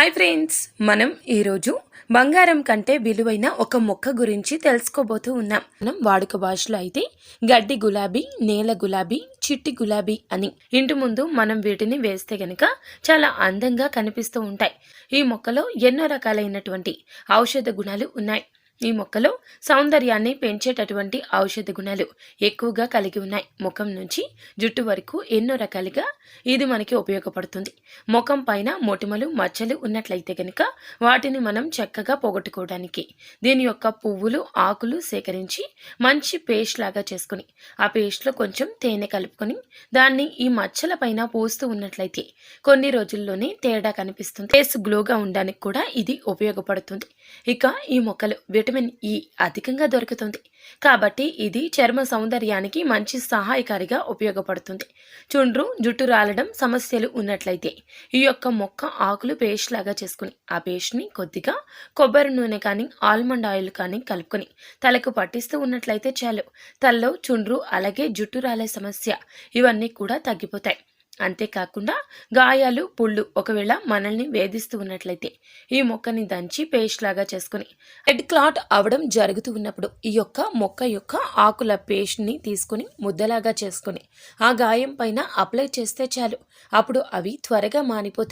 Hi friends మనం ఈరోజు బంగారం కంటే విలువైన ఒక మొక్క గురించి తెలుసుకోబోతూ ఉన్నాం. మనం వాడుక భాషలో అయితే గడ్డి గులాబీ నేల గులాబీ చిట్టి గులాబీ అని ఇంటి ముందు మనం వీటిని వేస్తే గనక చాలా అందంగా కనిపిస్తూ ఉంటాయి. ఈ మొక్కలో ఎన్నో రకాలైనటువంటి ఔషధ గుణాలు ఉన్నాయి. ఈ మొక్కలో సౌందర్యాన్ని పెంచేటటువంటి ఔషధ గుణాలు ఎక్కువగా కలిగి ఉన్నాయి. ముఖం నుంచి జుట్టు వరకు ఎన్నో రకాలుగా ఇది మనకి ఉపయోగపడుతుంది. ముఖం పైన మొటిమలు మచ్చలు ఉన్నట్లయితే కనుక వాటిని మనం చక్కగా పోగొట్టుకోవడానికి దీని యొక్క పువ్వులు ఆకులు సేకరించి మంచి పేస్ట్ లాగా చేసుకుని ఆ పేస్ట్లో కొంచెం తేనె కలుపుకొని దాన్ని ఈ మచ్చల పైన పోస్తూ ఉన్నట్లయితే కొన్ని రోజుల్లోనే తేడా కనిపిస్తుంది. ఫేస్ గ్లోగా ఉండడానికి కూడా ఇది ఉపయోగపడుతుంది. ఇక ఈ మొక్కలు విటమిన్ ఇ అధికంగా దొరుకుతుంది. కాబట్టి ఇది చర్మ సౌందర్యానికి మంచి సహాయకారిగా ఉపయోగపడుతుంది. చుండ్రు జుట్టు రాలడం సమస్యలు ఉన్నట్లయితే ఈ యొక్క మొక్క ఆకులు పేస్ట్ లాగా చేసుకుని ఆ పేస్ట్ని కొద్దిగా కొబ్బరి నూనె కానీ ఆల్మండ్ ఆయిల్ కానీ కలుపుకొని తలకు పట్టిస్తూ ఉన్నట్లయితే చాలు. తలలో చుండ్రు అలాగే జుట్టు రాలే సమస్య ఇవన్నీ కూడా తగ్గిపోతాయి. అంతేకాకుండా గాయాలు పుళ్ళు ఒకవేళ మనల్ని వేధిస్తూ ఉన్నట్లయితే ఈ మొక్కని దంచి పేస్ట్ లాగా చేసుకుని రెడ్ క్లాట్ అవడం జరుగుతూ ఉన్నప్పుడు ఈ యొక్క మొక్క యొక్క ఆకుల పేస్ట్ని తీసుకుని ముద్దలాగా చేసుకుని ఆ గాయం పైన అప్లై చేస్తే చాలు. అప్పుడు అవి త్వరగా మానిపోతాయి.